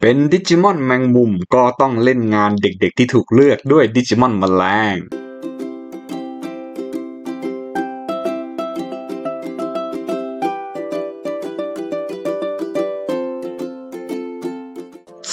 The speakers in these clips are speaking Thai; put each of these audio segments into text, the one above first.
เป็นดิจิมอนแมงมุมก็ต้องเล่นงานเด็กๆที่ถูกเลือกด้วยดิจิมอนแมลง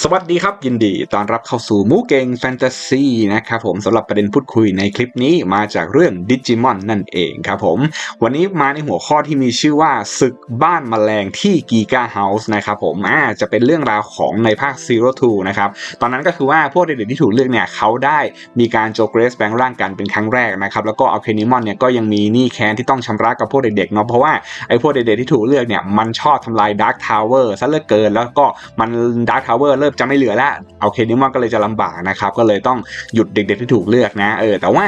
สวัสดีครับ ยินดีต้อนรับเข้าสู่มูเกงแฟนตาซีนะครับผมสำหรับประเด็นพูดคุยในคลิปนี้มาจากเรื่องดิจิมอนนั่นเองครับผม วันนี้มาในหัวข้อที่มีชื่อว่าศึกบ้านแมลงที่กีกาเฮาส์นะครับผมอ่าจะเป็นเรื่องราวของในภาค Zero Two นะครับ ตอนนั้นก็คือว่าพวกเด็กๆที่ถูกเลือกเนี่ยเขาได้มีการโจเกรสแบงร่างกันเป็นครั้งแรกนะครับ แล้วก็อัลเคนิมอนเนี่ยก็ยังมีหนี้แค้นที่ต้องชำระกับพวกเด็กๆเนาะเพราะว่าไอ้พวกเด็กๆที่ถูกเลือกเนี่ยมันชอบทำลายดาร์คทาวเวอร์ซะเหลือเกิน แล้วก็มันดาร์คทาวเวอร์เริ่มจะไม่เหลือแล้วอัลเคนิมอนก็เลยจะลำบากนะครับก็เลยต้องหยุดเด็กๆที่ถูกเลือกนะเออแต่ว่า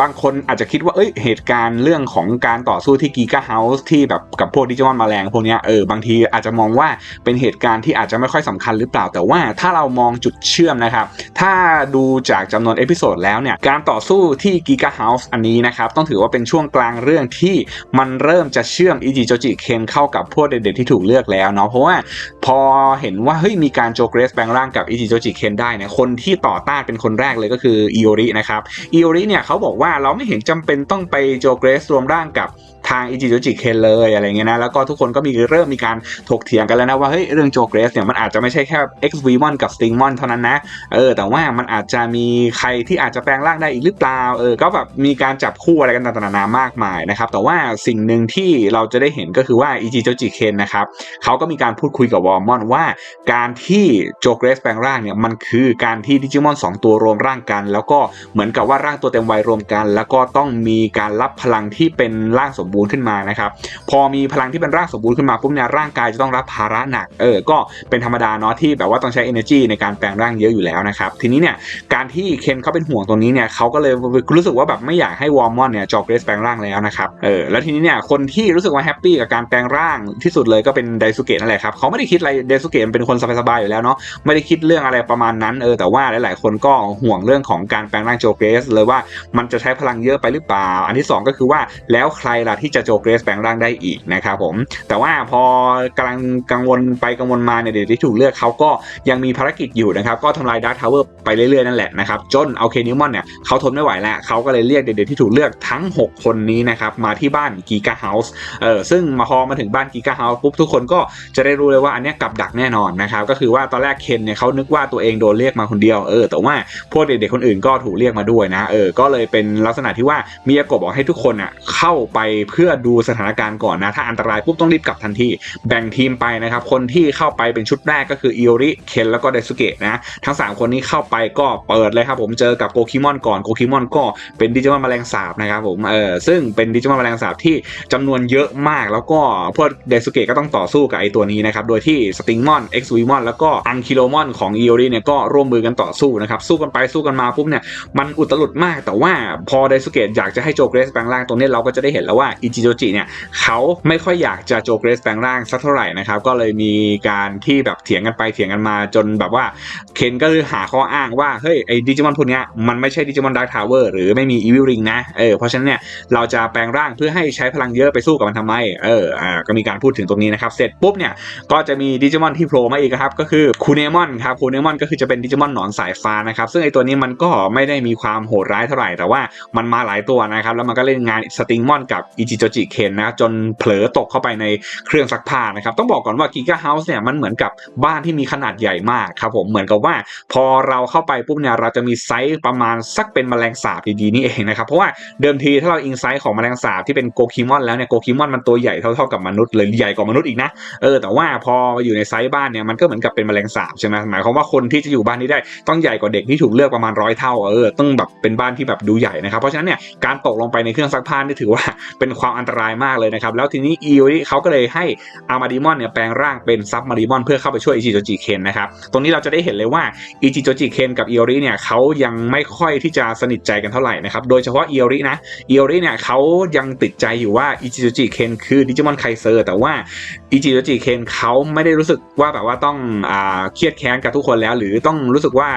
บางคนอาจจะคิดว่าเอ้ยเหตุการณ์เรื่องของการต่อสู้ที่กีกาเฮาส์ที่แบบกับพวกดิจิมอนแมลงพวกเนี้ยเออบางทีอาจจะมองว่าเป็นเหตุการณ์ที่อาจจะไม่ค่อยสำคัญหรือเปล่า แต่ว่าถ้าเรามองจุดเชื่อมนะครับถ้าดูจากจำนวนเอพิโซดแล้วเนี่ยการต่อสู้ที่กีกาเฮาส์อันนี้นะครับต้องถือว่าเป็นช่วงกลางเรื่องที่มันเริ่มจะเชื่อมอิจิโจจิเคนเข้ากับพวกเด็กๆที่ถูกเลือกแล้วเนาะเพราะว่าพอเห็นว่าเฮ้ยมีการโจเกรสแลงร่างกับอิจิโจจิเคนได้เนี่ยคนที่ต่อต้านเป็นคนแรกเลยก็คืออิโอรินะครับอิโอริเนี่ยเขาบอกว่าเราไม่เห็นจำเป็นต้องไปโจเกรสรวมร่างกับ ทางอิจิโจจิเคนเลยอะไรเงี้ยนะแล้วก็ทุกคนก็มีเริ่มมีการถกเถียงกันแล้วนะว่าเฮ้ยเรื่องโจเกรสเนี่ยมันอาจจะไม่ใช่แค่ X v m o n กับ Stingmon เท่านั้นนะเออแต่ว่ามันอาจจะมีใครที่อาจจะแปลงร่างได้อีกหรือเปล่าเออก็แบบมีการจับคู่อะไรกันต่างๆนานามากมายนะครับแต่ว่าสิ่งหนึ่งที่เราจะได้เห็นก็คือว่าอิจิโจจิเคนนะครับเขาก็มีการพูดคุยกับวอร์มอนว่า การที่โจเกรสแปลงร่างเนี่ยมันคือการที่ดิจิมอน2 ตัวรวมร่างกัน แล้วก็เหมือนกับว่าร่างตัวเต็มวัยรวมกัน แล้วก็ต้องมีการรับพลังที่เป็นร่างสมบูรณ์ขึ้นมานะครับ พอมีพลังที่เป็นร่างสมบูรณ์ขึ้นมาปุ๊บเนี่ยร่างกายจะต้องรับภาระหนัก เออ ก็เป็นธรรมดาเนาะที่แบบว่าต้องใช้ energy ในการแปลงร่างเยอะอยู่แล้วนะครับ ทีนี้เนี่ยการที่เคนเขาเป็นห่วงตรงนี้เนี่ยเขาก็เลยรู้สึกว่าแบบไม่อยากให้วอร์มอนเนี่ยจอเกรสแปลงร่างแล้วนะครับ เออ แล้วทีนี้เนี่ยคนที่รู้สึกว่าแฮปปี้กับการแปลงร่างที่สุดเลยก็เป็นไดซุเกะนั่นแหละครับเขาไม่ได้คิดอะไรไดซุเกะเป็นคนสบายๆอยู่แล้วเนาะไม่ได้คิดเรื่องอะไรประมาณนั้นเออแต่ว่าหลายๆคนก็ห่วงเรื่องของการแปลงร่างโจเกรสเลยว่ามันจะใช้พลังเยอะไปหรือเปล่า อันที่ 2 ก็คือว่าแล้วใครล่ะที่จะโจเกรสแปลงร่างได้อีกนะครับผม แต่ว่าพอกำลังกังวลไปกังวลมาเนี่ยเด็กที่ถูกเลือกเขาก็ยังมีภารกิจอยู่นะครับ ก็ทำลายดาร์ทาวเวอร์ไปเรื่อยๆนั่นแหละนะครับ จนเอาเคนิวมอนเนี่ยเขาทนไม่ไหวแล้วเขาก็เลยเรียกเด็กๆที่ถูกเลือกทั้ง 6 คนนี้นะครับ มาที่บ้านกีกาเฮาส์เออซึ่งมาพอมาถึงบ้านกีกาเฮาส์ปุ๊บทุกคนก็จะได้รู้เลยว่าอันนี้กับดักแน่นอนนะครับ ก็คือว่าตอนแรกเคนเนี่ยเขานึกว่าตัวเองโดนเรียกมาคนเดียวเออแต่ว่าพวกเด็กๆคนอื่นก็ถูกเรียกมาด้วยนะเออก็เลยเป็นลักษณะที่ว่ามีอากบบอกให้ทุกคนอะเข้าไปเพื่อดูสถานการณ์ก่อนนะ ถ้าอันตรายปุ๊บต้องรีบกลับทันทีแบ่งทีมไปนะครับ คนที่เข้าไปเป็นชุดแรกก็คืออิโอริเคนแล้วก็ไดซุเกะนะทั้ง 3 คนนี้เข้าไปก็เปิดเลยครับผมเจอกับโกคิมอนก่อนโกคิมอนก็เป็นดิจิมอนแมลงสาบนะครับผมเออซึ่งเป็นดิจิมอนแมลงสาบที่จำนวนเยอะมากแล้วก็พวกไดซุเกะก็ต้องต่อสู้กับไอตัวนี้นะครับโดยที่สติงมอนเอ็กซ์วีมอนแล้วก็อังคิโลมอนของอิโอริเนี่ยก็ร่วมมือกันต่อสู้นะครับสู้กันไปสู้กันมาปุ๊บเนี่ยมันอุตลุดมาก แต่ว่าพอไดซุเกะอยากจะให้โจเกรสแปลงร่างตรงนี้เราก็จะได้เห็นแล้วว่าอิจิโจจิเนี่ยเขาไม่ค่อยอยากจะโจเกรสแปลงร่างสักเท่าไหร่นะครับก็เลยมีการที่แบบเถียงกันไปเถียงกันมาจนแบบว่าเคนก็เลยหาข้ออ้างว่าเฮ้ยไอ้ดิจิมอนพวกเนี้ยมันไม่ใช่ดิจิมอนดาร์คทาวเวอร์หรือไม่มีอีวิลริงนะเออเพราะฉะนั้นเนี่ยเราจะแปลงร่างเพื่อให้ใช้พลังเยอะไปสู้กับมันทำไมเอออ่าก็มีการพูดถึงตรงนี้นะครับเสร็จปุ๊บเนี่ยก็จะมีดิจิมอนที่โผล่มาอีกครับก็คือคูเนมอนครับคูเนมอนก็คือจะเป็นดิจิมอนหนอนสายฟ้านะครับซึ่งไอตัวนี้มันก็ไม่ได้มีความโหดร้ายเท่าไหร่แต่ว่ามันมาหลายตัวนะครับแล้วมันก็เล่นงานสติงมอนกับอิจิโจจิเคนนะจนเผลอตกเข้าไปในเครื่องซักผ้านะครับต้องบอกก่อนว่ากิกาเฮาส์เนี่ยมันเหมือนกับบ้านที่มีขนาดใหญ่มากครับผมเหมือนกับว่าพอเราเข้าไปปุ๊บเนี่ยเราจะมีไซส์ประมาณสักเป็นแมลงสาบดีๆนี่เองนะครับเพราะว่าเดิมทีถ้าเราอิงไซส์ของแมลงสาบที่เป็นโกคิมอนแล้วเนี่ยโกคิมอนมันตัวใหญ่เท่าๆกับมนุษย์เลยใหญ่กว่ามนุษย์อีกนะเออแต่ว่าพออยู่ในไซส์บ้านเนี่ยมันก็เหมือนกับเป็นแมลงสาบใช่ไหมหมายความว่าคนที่จะอยู่บ้านนี้ได้ต้องใหญ่กว่าเด็กที่ถูกเลือกประมาณร้อยเท่าเออต้องแบบเป็นบ้านที่แบบดูใหญ่นะครับเพราะฉะนั้นเนี่ยการตกลงไปในเครื่องซักผ้านี่ถือว่าเป็นความอันตรายมากเลยนะครับ แล้วทีนี้อีวิเขาก็เลยให้อามาดิมอนเนี่ยแปลงร่างเป็นซับมาดิมอนเพื่อเข้าไปช่วยอิจิโจจิเคนนะครับ ตรงนี้เราจะได้เห็นเลยว่าอิจิโจจิเคนกับอีริเนี่ยเขายังไม่ค่อยที่จะสนิทใจกันเท่าไหร่นะครับ โดยเฉพาะอีรินะอีริเนี่ยเขายังติดใจอยู่ว่าอิจิโจจิเคนคือดิจิมอนไคเซอร์แต่ว่าอิจิโจจิเคนเขาไม่ได้รู้สึกว่าแบบว่าต้องอ่าเครียดแค้นกับทุกคนแล้ว หรือต้องรู้สึกว่า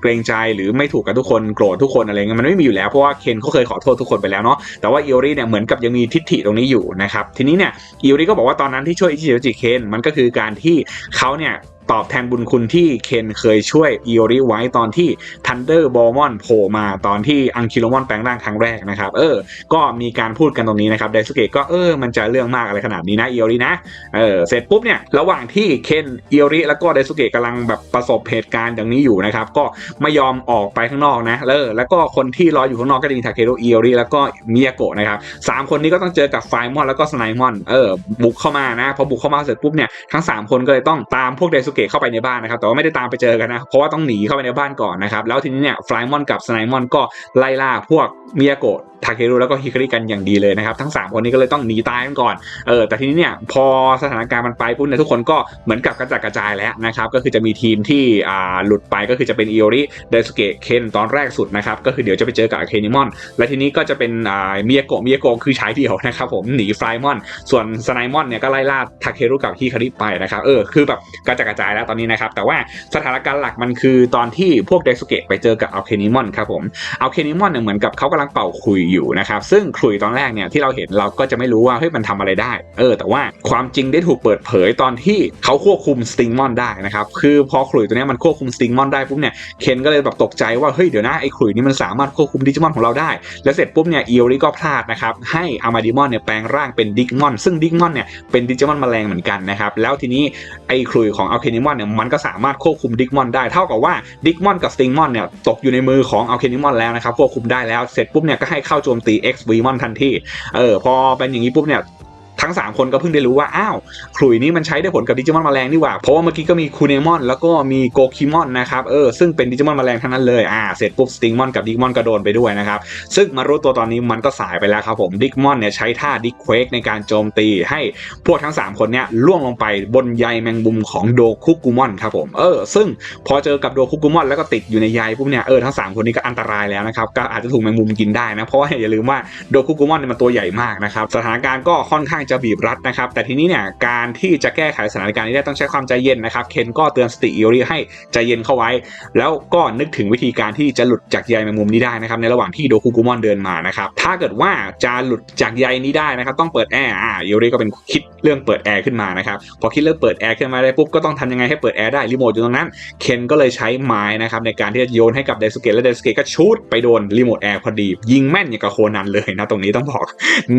เกรงใจหรือไม่ถูกกับทุกคนโกรธทุกคนอะไรเงี้ยมันไม่มีอยู่แล้วเพราะว่าเคนเขาเคยขอโทษทุกคนไปแล้วเนาะแต่ว่าอีริเนี่ยเหมือนกับยังมีทิฏฐิตรงนี้อยู่นะครับ ทีนี้เนี่ยอีริก็บอกว่าตอนนั้นที่ช่วยอิจิโจจิเคนมันก็คือการที่เขาเนี่ย ตอบแทนบุญคุณที่เคนเคยช่วยอิโอริไว้ตอนที่ทันเดอร์บอลมอนโผล่มาตอนที่อังคิโลมอนแปลงร่างครั้งแรกนะครับ เออ ก็มีการพูดกันตรงนี้นะครับไดสุเกะก็เออมันจะเรื่องมากอะไรขนาดนี้นะอิโอรินะเออเสร็จปุ๊บเนี่ยระหว่างที่เคนอิโอริแล้วก็ไดสุเกะกำลังแบบประสบเหตุการณ์อย่างนี้อยู่นะครับ ก็ไม่ยอมออกไปข้างนอกนะแล้วแล้วก็คนที่รออยู่ข้างนอกก็จะมีทาเคโรอิโอริแล้วก็มิยาโกะนะครับสามคนนี้ก็ต้องเจอกับไฟมอนแล้วก็สไนมอนเออบุกเข้ามานะพอบุกเข้ามาเสร็จปุ๊บเนี่ยทั้ง 3 คนก็เลยต้องตามพวกไดสุเกะเข้าไปในบ้านนะครับแต่ว่าไม่ได้ตามไปเจอกันนะเพราะว่าต้องหนีเข้าไปในบ้านก่อนนะครับแล้วทีนี้เนี่ยฟลายมอนกับสไนมอนก็ไล่ล่าพวกมิยาโกะ ทาเครุแล้วก็ฮิคาริกันอย่างดีเลยนะครับทั้ง 3 คนนี้ก็เลยต้องหนีตายกันก่อนเออแต่ทีนี้เนี่ยพอสถานการณ์มันไปปุ๊บเนี่ยทุกคนก็เหมือนกับกระจัดกระจายแล้วนะครับก็คือจะมีทีมที่อ่าหลุดไปก็คือจะเป็นอิโอริไดสุเกะเคนตอนแรกสุดนะครับก็คือเดี๋ยวจะไปเจอกับอาเคนิมอน และทีนี้ก็จะเป็นอ่ามิยาโกะมิยาโกะคือใช้เดียวนะครับผมหนีไฟมอน ส่วนสไนมอนเนี่ยก็ไล่ล่าทาเครุกับฮิคาริไปนะครับเออคือแบบกระจัดกระจายแล้วตอนนี้นะครับแต่ว่าสถานการณ์หลักมันคือตอนที่พวกไดสุเกะไปเจอกับอัลเคนิมอนครับผมอัลเคนิมอนเนี่ยเหมือนกับเขากำลังเป่าขลุยอยู่นะครับ ซึ่งขลุยตอนแรกเนี่ยที่เราเห็นเราก็จะไม่รู้ว่าเฮ้ยมันทำอะไรได้ เออ แต่ว่าความจริงได้ถูกเปิดเผยตอนที่เขาควบคุมสติงมอนได้นะครับคือพอขลุยตัวนี้มันควบคุมสติงมอนได้ปุ๊บเนี่ยเคนก็เลยแบบตกใจว่าเฮ้ยเดี๋ยวนะไอ้ขลุยนี่มันสามารถควบคุมดิจิมอนของเราได้ แล้วเสร็จปุ๊บเนี่ยอีโอริก็พลาดนะครับให้อามาดิมอนเนี่ยแปลงร่างเป็นดิกมอน ซึ่งดิกมอนเนี่ยเป็นดิจิมอนแมลงเหมือนกันนะครับแล้วทีนี้ไอ้ขลุยของอัลเคนิมอนเนี่ยมันก็สามารถควบคุมดิกมอนได้เท่ากับว่าดิกมอนกับสติงมอนเนี่ยตกอยู่ในมือของอัลเคนิมอนแล้วนะครับควบคุมได้แล้วเสร็จปุ๊บเนี่ยก็ให้เข้าโจมตี X v มอนทันทีเออพอเป็นอย่างนี้ปุ๊บเนี่ย ทั้ง 3 คนก็เพิ่งได้รู้ว่า อ้าวขลุยนี้มันใช้ได้ผลกับดิจิมอนแมลงนี่หว่า เพราะว่าเมื่อกี้ก็มีคูเนมอนแล้วก็มีโกคิมอนนะครับ เออ ซึ่งเป็นดิจิมอนแมลงทั้งนั้นเลย อ่า เสร็จปุ๊บสติงมอนกับดิกมอนก็โดนไปด้วยนะครับ ซึ่งมารู้ตัวตอนนี้มันก็สายไปแล้วครับผม ดิกมอนเนี่ยใช้ท่าดิกเควกในการโจมตีให้พวกทั้ง 3 คนเนี่ยล่วงลงไปบนใยแมงมุมของโดคุกุมอนครับผม เออ ซึ่งพอเจอกับโดคุกุมอนแล้วก็ติดอยู่ในใยปุ๊บเนี่ย เออ ทั้ง 3 คนนี้ก็อันตรายแล้วนะครับ ก็อาจจะถูกแมงมุมกินได้นะ เพราะว่าอย่าลืมว่าโดคุกุมอนเนี่ยมันตัวใหญ่มากนะครับ สถานการณ์ก็ค่อนข้างจะบีบรัดนะครับ แต่ทีนี้เนี่ยการที่จะแก้ไขสถานการณ์นี้ได้ต้องใช้ความใจเย็นนะครับ เคนก็เตือนสติอิโอริให้ใจเย็นเข้าไว้ แล้วก็นึกถึงวิธีการที่จะหลุดจากใยแมงมุมนี้ได้นะครับ ในระหว่างที่โดคุกุมอนเดินมานะครับ ถ้าเกิดว่าจะหลุดจากใยนี้ได้นะครับ ต้องเปิดแอร์อ่าอิโอริก็เป็นคิดเรื่องเปิดแอร์ขึ้นมานะครับ พอคิดเรื่องเปิดแอร์ขึ้นมาได้ปุ๊บก็ต้องทำยังไงให้เปิดแอร์ได้รีโมทอยู่ตรงนั้น เคนก็เลยใช้ไม้นะครับในการที่จะโยนให้กับไดสเกะและไดสเกะก็ชูดไปโดนรีโมทแอร์พอดียิงแม่นอย่างกับโคนันเลยนะตรงนี้ต้องบอก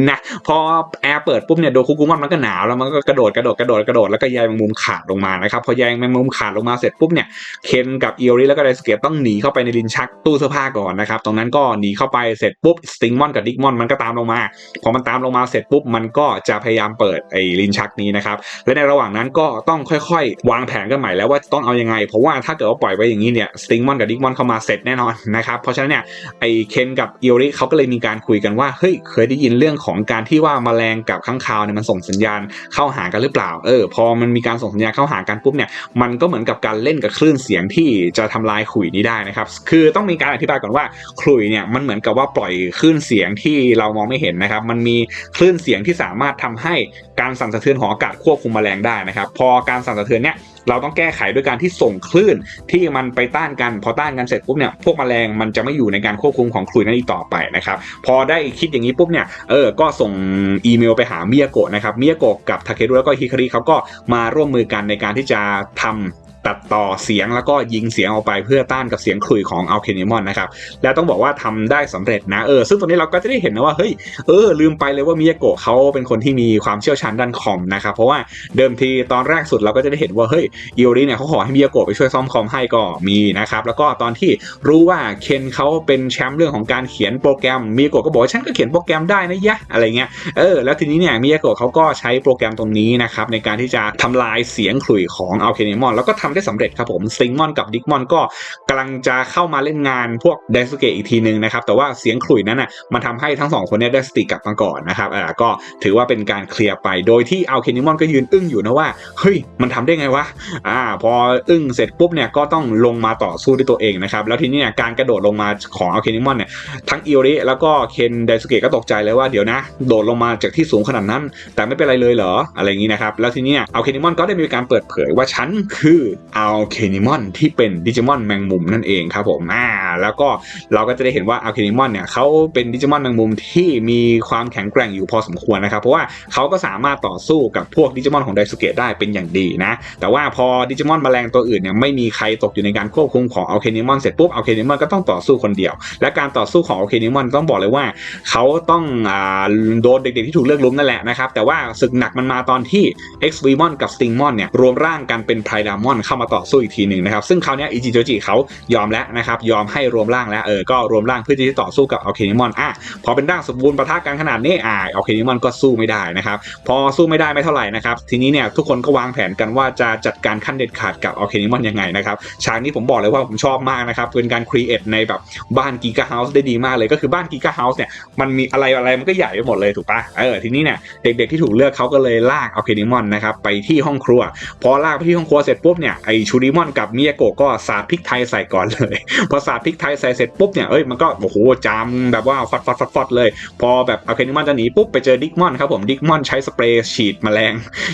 นะพอแอร์เปิดปุ๊บเนี่ยโดคุกุมอนมันก็หนาวแล้วมันก็กระโดดกระโดดกระโดดกระโดดแล้วก็ใยแมงมุมขาดลงมานะครับพอใยแมงมุมขาดลงมาเสร็จปุ๊บเนี่ยเคนกับอิโอริแล้วก็ไดสเกตต้องหนีเข้าไปในลินชักตู้เสื้อผ้าก่อนนะครับตรงนั้นก็หนีเข้าไปเสร็จปุ๊บสติงมอนกับดิกมอนมันก็ตามลงมาพอมันตามลงมาเสร็จปุ๊บมันก็จะพยายามเปิดไอ้ลินชักนี้นะครับและในระหว่างนั้นก็ต้องค่อยๆ วางแผนกันใหม่แล้วว่าต้องเอายังไง เพราะว่าถ้าเกิดว่าปล่อยไว้อย่างนี้เนี่ยสติงมอนกับดิกมอนเข้ามาเสร็จแน่นอนนะครับเพราะฉะนั้นเนี่ยไอ้เคนกับอิโอริเขาก็เลยมีการคุยกันว่าเฮ้ยเคยได้ยินเรื่องของการที่ว่าแมลงกับข้างคาวเนี่ยมันส่งสัญญาณเข้าหากันหรือเปล่า เออ พอมันมีการส่งสัญญาณเข้าหากันปุ๊บเนี่ย มันก็เหมือนกับการเล่นกับคลื่นเสียงที่จะทำลายขลุยนี้ได้นะครับ คือต้องมีการอธิบายก่อนว่าขลุยเนี่ยมันเหมือนกับว่าปล่อยคลื่นเสียงที่เรามองไม่เห็นนะครับ มันมีคลื่นเสียงที่สามารถทำให้การสั่นสะเทือนของอากาศควบคุมแมลงได้นะครับ พอการสั่นสะเทือนเนี่ย เราต้องแก้ไขด้วยการที่ส่งคลื่นที่มันไปต้านกัน พอต้านกันเสร็จปุ๊บเนี่ยพวกแมลงมันจะไม่อยู่ในการควบคุมของคลุยนั้นอีกต่อไปนะครับพอได้คิดอย่างนี้ปุ๊บเนี่ยเออก็ส่งอีเมลไปหามิยาโกะนะครับมิยาโกะกับทาเครุแล้วก็ฮิคาริเขาก็มาร่วมมือกันในการที่จะทำ ตัดต่อเสียงแล้วก็ยิงเสียงออกไปเพื่อต้านกับเสียงขลุ่ยของอัลเคนิมอนนะครับ แล้วต้องบอกว่าทำได้สำเร็จนะเออซึ่งตรงนี้เราก็จะได้เห็นนะว่าเฮ้ยเออลืมไปเลยว่ามิยาโกะเขาเป็นคนที่มีความเชี่ยวชาญด้านคอมนะครับ เพราะว่าเดิมทีตอนแรกสุดเราก็จะได้เห็นว่าเฮ้ยอิโอริเนี่ยเขาขอให้มิยาโกะไปช่วยซ่อมคอมให้ก็มีนะครับแล้วก็ตอนที่รู้ว่าเคนเขาเป็นแชมป์เรื่องของการเขียนโปรแกรมมิยาโกะก็บอกว่าฉันก็เขียนโปรแกรมได้นะยะอะไรเงี้ยเออแล้วทีนี้เนี่ยมิยาโกะเขาก็ใช้โปรแกรมตรงนี้นะครับในการที่จะทำลายเสียงขลุ่ยของอัลเคนิมอนแล้วก็ทำได้สำเร็จครับผมซิงมอนกับดิกมอนก็กำลังจะเข้ามาเล่นงานพวกไดสุเกะอีกทีนึงนะครับแต่ว่าเสียงขลุ่ยนั้นน่ะมันทำให้ทั้งสองคนเนี้ได้สติกลับมาก่อนนะครับอ่าก็ถือว่าเป็นการเคลียร์ไป โดยที่เอัลเคนิมอนก็ยืนอึ้งอยู่นะว่าเฮ้ยมันทำได้ไงวะอ่าพออึ้งเสร็จปุ๊บเนี่ยก็ต้องลงมาต่อสู้ด้วยตัวเองนะครับแล้วทีนี้เนี่ยการกระโดดลงมาของเอัลเคนิมอนเนี่ยทั้งอิโอริแล้วก็เคนไดสุเกะก็ตกใจเลยว่าเดี๋ยวนะ โดดลงมาจากที่สูงขนาดนั้น แต่ไม่เป็นไรเลยเหรออะไรอย่างนี้นะครับแล้วทีนี้เนี่ยอัลเคนิมอนก็ได้มีการเปิดเผยว่าฉันคืออัลเคนิมอนที่เป็นดิจิมอนแมงมุมนั่นเองครับผมอ่าแล้วก็เราก็จะได้เห็นว่าอัลเคนิมอนเนี่ยเขาเป็นดิจิมอนแมงมุมที่มีความแข็งแกร่งอยู่พอสมควรนะครับ เพราะว่าเขาก็สามารถต่อสู้กับพวกดิจิมอนของไดสุเกะได้เป็นอย่างดีนะ แต่ว่าพอดิจิมอนแมลงตัวอื่นเนี่ยไม่มีใครตกอยู่ในการควบคุมของอัลเคนิมอนเสร็จปุ๊บอัลเคนิมอนก็ต้องต่อสู้คนเดียว และการต่อสู้ของอัลเคนิมอนต้องบอกเลยว่าเขาต้องอ่าโดนเด็กๆที่ถูกเลือกล้มนั่นแหละนะครับแต่ว่าศึกหนักมันมาตอนที่ X v m o n กับ Stingmon เนี่ยรวมร่างกันเป็นไพรดามอนเข้ามาต่อสู้อีกทีหนึ่งนะครับ ซึ่งคราวนี้อิจิโจจิเขายอมแล้วนะครับ ยอมให้รวมร่างแล้วเออก็รวมร่างเพื่อที่จะต่อสู้กับอเคนิมอนอะพอเป็นร่างสมบูรณ์ปะทะกันขนาดนี้อ่าอัลเคนิมอนก็สู้ไม่ได้นะครับ พอสู้ไม่ได้ไม่เท่าไหร่นะครับ ทีนี้เนี่ยทุกคนก็วางแผนกันว่าจะจัดการขั้นเด็ดขาดกับอเคนิมอนยังไงนะครับฉากนี้ผมบอกเลยว่าผมชอบมากนะครับเป็นการครีเอทในแบบบ้านกีกาเฮาส์ได้ดีมากเลยก็คือบ้านกีกาเฮาส์เนี่ยมันมีอะไรอะไรมันก็ใหญ่ไปหมดเลยถูกปะเออทีนี้เนี่ยเด็กๆที่ถูกเลือกเขาก็เลยลากอเคนิมอนนะครับไปที่ห้องครัว พอลากไปที่ห้องครัวเสร็จปุ๊บเนี่ยไอชูริมอนกับมิยาโกะก็สาดพริกไทยใส่ก่อนเลย พอสาดพริกไทยใส่เสร็จปุ๊บเนี่ยเอ้ยมันก็โอ้โหจามแบบว่าฟัดฟัดฟัดฟัดเลย พอแบบอัลเคนิมอนจะหนีปุ๊บไปเจอดิกมอนครับผมดิกมอนใช้สเปรย์ฉีดแมลง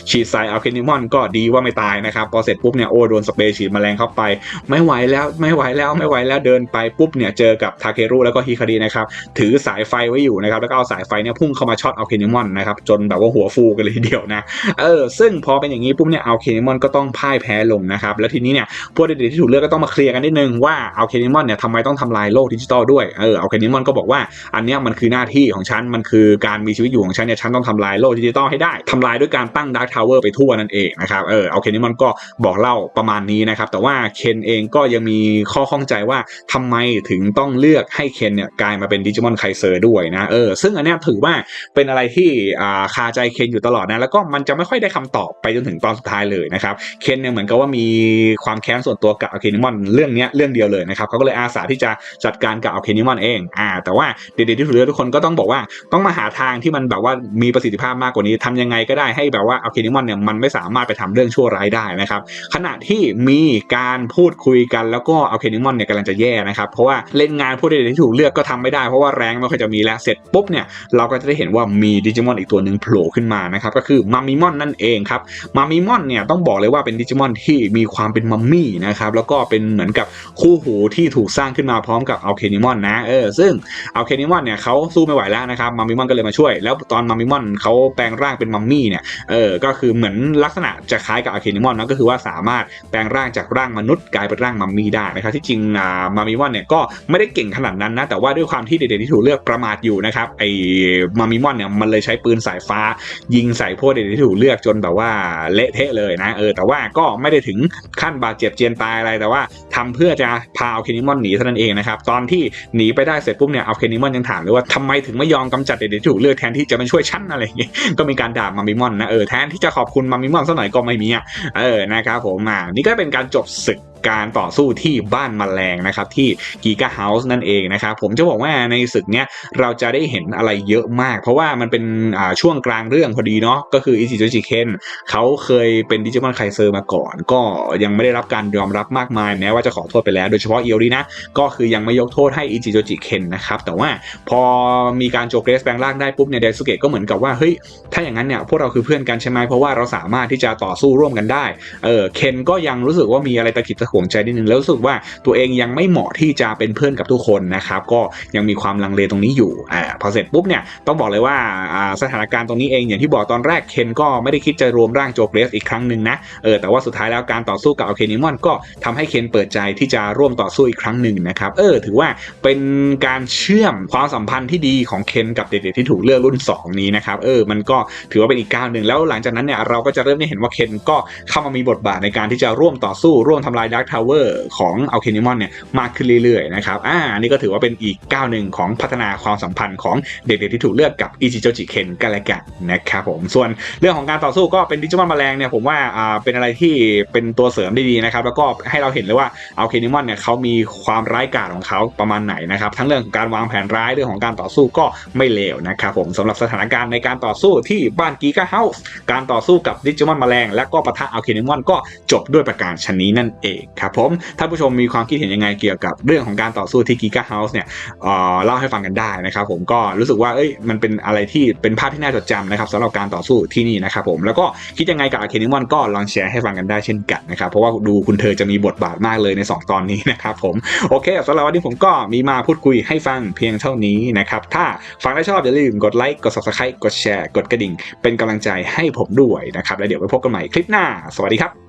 ฉีดใส่อัลเคนิมอนก็ดีว่าไม่ตายนะครับพอเสร็จปุ๊บเนี่ยโอ้โดนสเปรย์ฉีดแมลงเข้าไป ไม่ไหวแล้วไม่ไหวแล้วไม่ไหวแล้วเดินไปปุ๊บเนี่ยเจอกับทาเครุแล้วก็ฮิคารินะครับถือสายไฟไว้อยู่นะครับแล้วก็เอาสายไฟเนี่ยพุ่งเข้ามาช็อตอัลเคนิมอนนะครับจนแบบว่าหัวฟูกันเลยทีเดียวนะเออซึ่งพอเป็นอย่างนี้ปุ๊บเนี่ยอัลเคนิมอนก็ต้องพ่ายแพ้ลงนะครับแล้วทีนี้เนี่ยพวกเด็กๆที่ถูกเลือกก็ต้องมาเคลียร์กันนิดนึงว่าเอัลเคนิมอนเนี่ยทำไมต้องทำลายโลกดิจิตอลด้วยเออเอัลเคนิมอนก็บอกว่าอันเนี้ยมันคือหน้าที่ของฉันมันคือการมีชีวิตอยู่ของฉันเนี่ยฉันต้องทำลายโลกดิจิตอลให้ได้ทำลายด้วยการตั้งดาร์คทาวเวอร์ไปทั่วนั่นเองนะครับเออเอัลเคนิมอนก็บอกเล่าประมาณนี้นะครับแต่ว่าเคนเองก็ยังมีข้อข้องใจว่าทำไมถึงต้องเลือกให้เคนเนี่ยกลายมาเป็นดิจิมอนไคเซอร์ด้วยนะเออซึ่งอันนี้ถือว่าเป็นอะไรที่อ่าคาใจเคนอยู่ตลอดนะแล้วก็มันจะไม่ค่อยได้คำตอบไปจนถึงตอนสุดท้ายเลยนะครับเคนเนี่ยเหมือนกับว่ามีความแค้นส่วนตัวกับอเคนิมอนเรื่องนี้เรื่องเดียวเลยนะครับเขาก็เลยอาสาที่จะจัดการกับอเคนิมอนเองอ่าแต่ว่าเด็กๆที่ถูกเลือกทุกคนก็ต้องบอกว่าต้องมาหาทางที่มันแบบว่ามีประสิทธิภาพมากกว่านี้ทำยังไงก็ได้ให้แบบว่าอเคนิมอนเนี่ยมันไม่สามารถไปทำเรื่องชั่วร้ายได้นะครับขณะที่มีการพูดคุยกันแล้วก็อเคนิมอนเนี่ยกำลังจะแย่นะครับเพราะว่าเล่นงานผู้เด็กๆที่ถูกเลือกก็ทำไม่ได้เพราะว่าแรงไม่ค่อยจะมีแล้วเสร็จปุ๊บเนี่ยเราก็จะได้เห็นว่ามีดิจิมอนอีกตัวหนึ่งโผล่ขึ้นมานะครับก็คือมามิมอนนั่นเองครับมามิมอนเนี่ยต้องบอกเลยว่าเป็นดิจิมอนที่มีความเป็นมัมมี่นะครับแล้วก็เป็นเหมือนกับคู่หูที่ถูกสร้างขึ้นมาพร้อมกับอัลเคนิมอนนะเออซึ่งอัลเคนิมอนเนี่ยเขาสู้ไม่ไหวแล้วนะครับมามิมอนก็เลยมาช่วย แล้วตอนมามิมอนเขาแปลงร่างเป็นมัมมี่เนี่ยเออก็คือเหมือนลักษณะจะคล้ายกับอัลเคนิมอนนะก็คือว่าสามารถแปลงร่างจากร่างมนุษย์กลายเป็นร่างมัมมี่ได้นะครับที่จริงอ่ามามิมอนเนี่ยก็ไม่ได้เก่งขนาดนั้นนะแต่ว่าด้วยความที่เด็กๆที่ถูกเลือกประมาทอยู่นะครับไอ้มามิมอนเนี่ยมันเลยใช้ปืนสายฟ้า ยิงใส่พวกเด็กๆที่ถูกเลือกจนแบบว่าเละเทะเลยนะเออแต่ว่าก็ไม่ได้ถึงขั้นบาดเจ็บเจียนตายอะไรแต่ว่าทำเพื่อจะพาเอาเคนิมอนหนีเท่านั้นเองนะครับตอนที่หนีไปได้เสร็จปุ๊บเนี่ยเอาเคนิมอนยังถามเลยว่าทำไมถึงไม่ยอมกำจัดเด็กที่ถูกเลือกแทนที่จะมาช่วยฉันอะไรอย่างเงี้ยก็มีการด่ามามิมอนนะเออแทนที่จะขอบคุณมามิมอนสักหน่อยก็ไม่มีอะเออนะครับผมอ่านี่ก็เป็นการจบศึก การต่อสู้ที่บ้านมแมลงนะครับที่กีกาเฮาส์นั่นเองนะครับผมจะบอกว่าในศึกเนี้ยเราจะได้เห็นอะไรเยอะมาก เพราะว่ามันเป็นอ่าช่วงกลางเรื่องพอดีเนาะก็คืออิจิโจจิเคนเขาเคยเป็นดิจิมอนไคเซอร์มาก่อน ก็ยังไม่ได้รับการยอมรับมากมายแม้ว่าจะขอโทษไปแล้วโดยเฉพาะเอียวดีนะก็คือยังไม่ยกโทษให้อิจิโจจิเคนนะครับแต่ว่าพอมีการโจเกรสแปลงร่างได้ปุ๊บเนี่ยเดซุเกะก็เหมือนกับว่าเฮ้ยถ้าอย่างนั้นเนี่ยพวกเราคือเพื่อนกันใช่ไหมเพราะว่าเราสามารถที่จะต่อสู้ร่วมกันได้เออเคนก็ยังรู้สึกว่ามีอะไรตะขิดตะขวงใจนิดนึงแล้วรู้สึกว่าตัวเองยังไม่เหมาะที่จะเป็นเพื่อนกับทุกคนนะครับก็ยังมีความลังเลตรงนี้อยู่อ่าพอเสร็จปุ๊บเนี่ยต้องบอกเลยว่าอ่าสถานการณ์ตรงนี้เองอย่างที่บอกตอนแรกเคนก็ไม่ได้คิดจะรวมร่างโจเกรสอีกครั้งหนึ่งนะเออแต่ว่าสุดท้ายแล้วการต่อสู้กับอเคนิมอนก็ทำให้เคนเปิดใจที่จะร่วมต่อสู้อีกครั้งหนึ่งนะครับเออถือว่าเป็นการเชื่อมความสัมพันธ์ที่ดีของเคนกับเด็กๆที่ถูกเลือกรุ่น 2 นี้นะครับเออมันก็ถือว่าเป็นอีกก้าวหนึ่งแล้วหลังจากนั้นเนี่ยเราก็จะเริ่มได้เห็นว่าเคนก็เข้ามามีบทบาทในการที่จะร่วมต่อสู้ร่วมทำลายดาร์คทาวเวอร์ของอัลเคนิมอนเนี่ยมากขึ้นเรื่อยๆนะครับอ่านี่ก็ถือว่าเป็นอีกก้าวหนึ่งของพัฒนาความสัมพันธ์ของเด็กๆที่ถูกเลือกกับอิจิโจจิเคนกันและกันนะครับผมส่วนเรื่องของการต่อสู้ก็เป็นดิจิมอนแมลงเนี่ยผมว่าอ่าเป็นอะไรที่เป็นตัวเสริมได้ดีนะครับแล้วก็ให้เราเห็นเลยว่าอัลเคนิมอนเนี่ยเขามีความร้ายกาจของเขาประมาณไหนนะครับทั้งเรื่องของการวางแผนร้ายเรื่องของการต่อสู้ก็ไม่เลวนะครับผมสำหรับสถานการณ์ในการต่อสู้ที่บ้านกีกาเฮาส์การต่อสู้กับดิจิมอนแมลงและก็ปะทะอัลเคนิมอนก็จบด้วยประการชนนี้นั่นเองครับผมท่านผู้ชมมีความคิดเห็นยังไงเกี่ยวกับเรื่องของการต่อสู้ที่ Giga House เนี่ยเอ่อเล่าให้ฟังกันได้นะครับผมก็รู้สึกว่าเอ้ยมันเป็นอะไรที่เป็นภาพที่น่าจดจำนะครับสำหรับการต่อสู้ที่นี่นะครับผมแล้วก็คิดยังไงกับอาเคนิมอนก็ลองแชร์ให้ฟังกันได้เช่นกันนะครับเพราะว่าดูคุณเธอจะมีบทบาทมากเลยใน 2 ตอนนี้นะครับผมโอเคสำหรับวันนี้ผมก็มีมาพูดคุยให้ฟังเพียงเท่านี้นะครับถ้าฟังแล้วชอบอย่าลืมกดไลค์กด subscribe กดแชร์กดกระดิ่ง เป็นกำลังใจให้ผมด้วยนะครับแล้วเดี๋ยวไปพบกันใหม่คลิปหน้า สวัสดีครับ